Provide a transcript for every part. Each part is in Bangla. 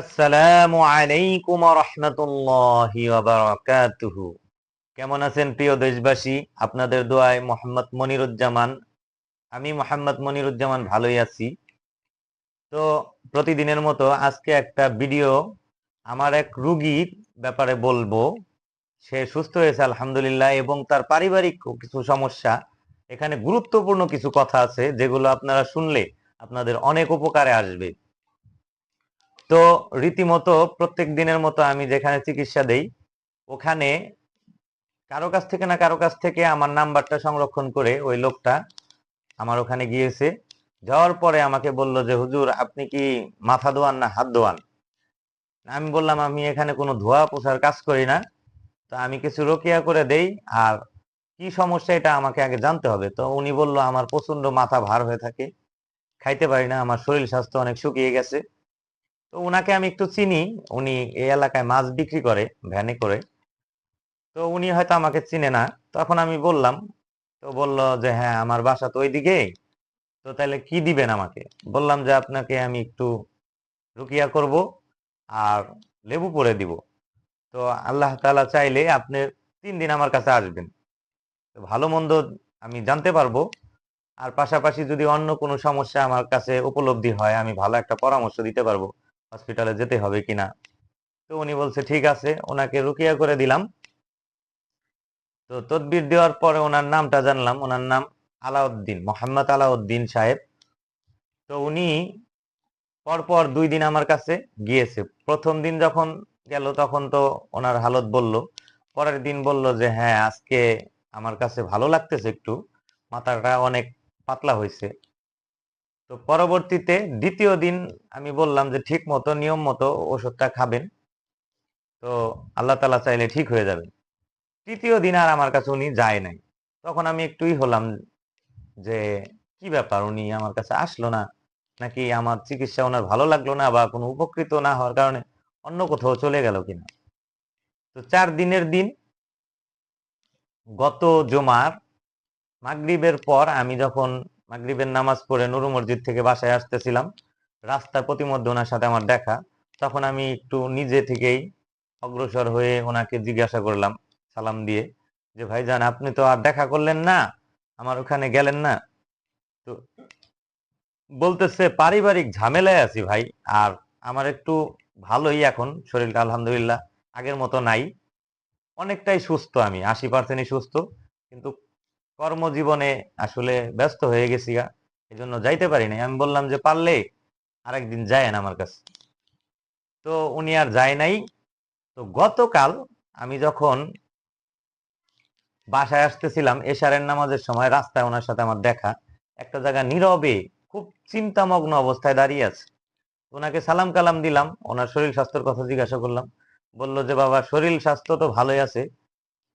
আসসালামু আলাইকুম রহমতুল্লাহি বারাকাতুহু। কেমন আছেন প্রিয় দেশবাসী? আপনাদের দোয়ায় মোহাম্মদ মনিরুজ্জামান। আমি মোহাম্মদ মনিরুজ্জামান ভালোই আছি। তো প্রতিদিনের মতো আজকে একটা ভিডিও আমার এক রুগীর ব্যাপারে বলব। সে সুস্থ হয়েছে, আলহামদুলিল্লাহ, এবং তার পারিবারিক কিছু সমস্যা। এখানে গুরুত্বপূর্ণ কিছু কথা আছে, যেগুলো আপনারা শুনলে আপনাদের অনেক উপকারে আসবে। তো রীতিমতো প্রত্যেক দিনের মতো আমি যেখানে চিকিৎসা দেই, ওখানে কারও কাছ থেকে না কারও কাছ থেকে আমার নাম্বারটা সংরক্ষণ করে ওই লোকটা আমার ওখানে গিয়েছে। যাওয়ার পরে আমাকে বলল যে, হুজুর, আপনি কি মাথা ধোয়ান না হাত ধোয়ান? আমি বললাম, আমি এখানে কোনো ধোয়া পোছার কাজ করি না। তো আমি কিছু রোকিয়া করে দেই, আর কি সমস্যা এটা আমাকে আগে জানতে হবে। তো উনি বলল, আমার প্রচণ্ড মাথা ভার হয়ে থাকে, খাইতে পারি না, আমার শরীর স্বাস্থ্য অনেক শুকিয়ে গেছে। তো উনাকে আমি একটু চিনি, উনি এই এলাকায় মাছ বিক্রি করে, ভ্যানে করে। তো উনি হয়তো আমাকে চিনে না। তখন আমি বললাম, তো বলল যে হ্যাঁ আমার বাসা তো ওইদিকে তো তাহলে কি দিবেন আমাকে? বললাম যে, আপনাকে আমি একটু রুকিয়া করব আর লেবু পরে দিব। তো আল্লাহ তাআলা চাইলে আপনি তিন দিন আমার কাছে আসবেন। তো ভালো মন্দ আমি জানতে পারব। আর পাশাপাশি যদি অন্য কোনো সমস্যা আমার কাছে উপলব্ধি হয়, আমি ভালো একটা পরামর্শ দিতে পারব। হসপিটালে যেতে হবে কিনা? তো উনি বলছে, ঠিক আছে। ওনাকে রুকিয়া করে দিলাম। তো তদবির দেওয়ার পরে ওনার নামটা জানলাম। ওনার নাম আলাউদ্দিন, মোহাম্মদ আলাউদ্দিন সাহেব। তো উনি পরপর দুই দিন আমার কাছে গিয়েছে। প্রথম দিন যখন গেল, তখন তো ওনার হালত বলল। পরের দিন বলল যে হ্যাঁ আজকে আমার কাছে ভালো লাগতেছে একটু। মাথাটা অনেক পাতলা হয়েছে। তো পরবর্তীতে দ্বিতীয় দিন আমি বললাম যে ঠিক মতো, নিয়ম মতো ওষুধটা খাবেন। তো আল্লাহ তালা চাইলে ঠিক হয়ে যাবে তৃতীয় দিন আর আমার কাছে উনি যায় নাই। তখন আমি একটুই হলাম যে, কি ব্যাপার উনি আমার কাছে আসলো না? নাকি আমার চিকিৎসা ওনার ভালো লাগল না বা কোনো উপকৃত না হওয়ার কারণে অন্য কোথাও চলে গেল কিনা? তো চার দিনের দিন গত জমার মাগরিবের পর আমি যখন মাগরিবের নামাজ পড়ে নুরু মসজিদ থেকে বাসায় আসতেছিলাম। রাস্তার প্রতিমধ্যে ওনার সাথে আমার দেখা। তখন আমি একটু নিজে থেকেই অগ্রসর হয়ে ওনাকে জিজ্ঞাসা করলাম, সালাম দিয়ে যে, ভাইজান, আপনি তো আর দেখা করলেন না, আমার ওখানে গেলেন না? তো বলতেছে, পারিবারিক ঝামেলায় আছি ভাই, আর আমার একটু ভালোই এখন, শরীরটা আলহামদুলিল্লাহ আগের মতো নাই। অনেকটাই সুস্থ আমি, আশি পার্সেন্টই সুস্থ, কিন্তু কর্মজীবনে আসলে ব্যস্ত হয়ে গেছি গা। এই জন্য যাইতে পারি নাই। আমি বললাম যে পারলে আরেকদিন যায়েন আমার কাছে। তো উনি আর যায় নাই। তো গতকাল আমি যখন বাসায় আসতেছিলাম, এশারের নামাজের সময় রাস্তায় ওনার সাথে আমার দেখা, একটা জায়গা নীরবে, খুব চিন্তামগ্ন অবস্থায় দাঁড়িয়ে আছে। ওনাকে সালাম কালাম দিলাম, ওনার শরীর স্বাস্থ্যের কথা জিজ্ঞাসা করলাম। বলল যে, বাবা, শরীর স্বাস্থ্য তো ভালোই আছে।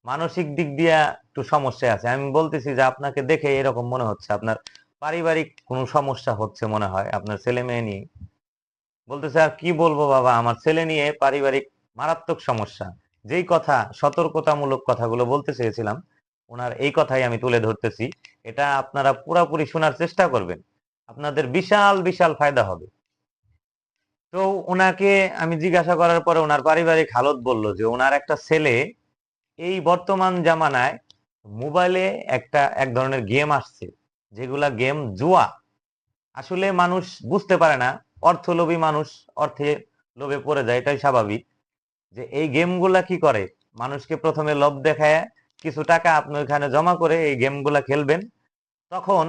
মানসিক দিক দিয়ে একটু সমস্যা আছে। আমি বলতেছি যে আপনাকে দেখে এরকম মনে হচ্ছে। আপনার পারিবারিক কোনো সমস্যা হচ্ছে মনে হয়, আপনার ছেলে মেয়ে নিয়ে। বলতেছে, আর কি বলব বাবা, আমার ছেলে নিয়ে পারিবারিক মারাত্মক সমস্যা। যেই কথা, সতর্কতামূলক কথাগুলো বলতে চেয়েছিলাম, ওনার এই কথাই আমি তুলে ধরতেছি। এটা আপনারা পুরাপুরি শোনার চেষ্টা করবেন। আপনাদের বিশাল বিশাল ফায়দা হবে। তো ওনাকে আমি জিজ্ঞাসা করার পরে ওনার পারিবারিক হালত বলল যে, ওনার একটা ছেলে এই বর্তমান জামানায় মোবাইলে একটা, এক ধরনের গেম আসছে, যেগুলা গেম জুয়া। আসলে মানুষ বুঝতে পারে না, অর্থলোভী মানুষ অর্থে লোভে পড়ে যায়, এটাই স্বাভাবিক। যে এই গেমগুলা কি করে? মানুষকে প্রথমে লোভ দেখায়, কিছু টাকা আপনি ওইখানে জমা করে এই গেমগুলা খেলবেন, তখন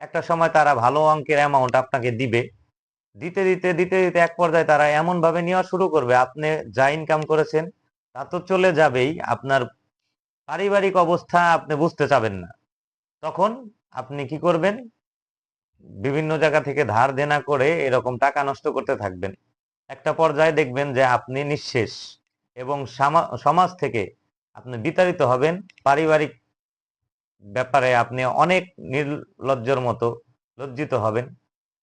একটা সময় তারা ভালো অঙ্কের অ্যামাউন্ট আপনাকে দিবে। দিতে দিতে দিতে দিতে এক পর্যায়ে তারা এমন ভাবে নেওয়া শুরু করবে, আপনি যা ইনকাম করেছেন তা তো চলে যাবেই। আপনার পারিবারিক অবস্থা আপনি বুঝতে চাবেন না। তখন আপনি কি করবেন? বিভিন্ন জায়গা থেকে ধার দেনা করে এরকম টাকা নষ্ট করতে থাকবেন। একটা পর্যায়ে দেখবেন যে আপনি নিঃশেষ এবং সামা- সমাজ থেকে আপনি বিতাড়িত হবেন। পারিবারিক ব্যাপারে আপনি অনেক নির্লজ্জর মতো লজ্জিত হবেন।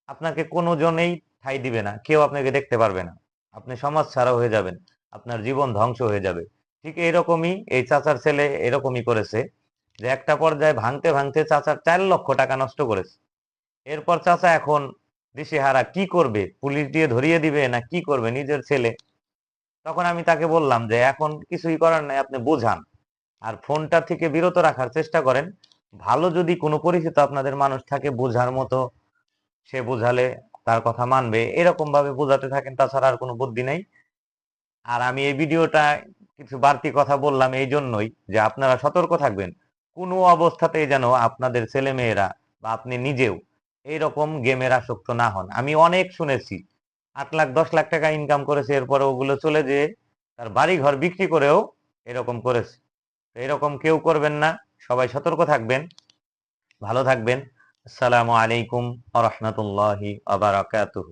আপনাকে কোনো জনেই ঠাই দিবে না। কেউ আপনাকে দেখতে পারবে না। আপনি সমাজ ছাড়া হয়ে যাবেন। আপনার জীবন ধ্বংস হয়ে যাবে। ঠিক এরকমই এই চাচার ছেলে এরকমই করেছে যে একটা পর্যায়ে ভাঙতে ভাঙতে চাচার চার লক্ষ টাকা নষ্ট করেছে। এরপর চাচা এখন দিশেহারা কি করবে? পুলিশ দিয়ে ধরিয়ে দিবে না কি করবে নিজের ছেলে? তখন আমি তাকে বললাম যে এখন কিছুই করার নাই, আপনি বোঝান। আর ফোনটা থেকে বিরত রাখার চেষ্টা করেন। ভালো যদি কোনো পরিচিত আপনাদের মানুষ থাকে বোঝার মতো, সে বোঝালে তার কথা মানবে। এরকম ভাবে বোঝাতে থাকেন, তাছাড়া আর কোনো বুদ্ধি নাই। আর আমি এই ভিডিওটা কিছু বাড়তি কথা বললাম এই জন্যই যে আপনারা সতর্ক থাকবেন। কোনো অবস্থাতেই যেন আপনাদের ছেলে মেয়েরা বা আপনি নিজেও এইরকম গেমের আসক্ত না হন। আমি অনেক শুনেছি, আট লাখ, দশ লাখ টাকা ইনকাম করেছে, এরপরে ওগুলো চলে যেয়ে তার বাড়ি ঘর বিক্রি করেও এরকম করেছে। এরকম কেউ করবেন না, সবাই সতর্ক থাকবেন, ভালো থাকবেন। আসসালামু আলাইকুম আ রহমতুল্লাহি আবারাকাতুহু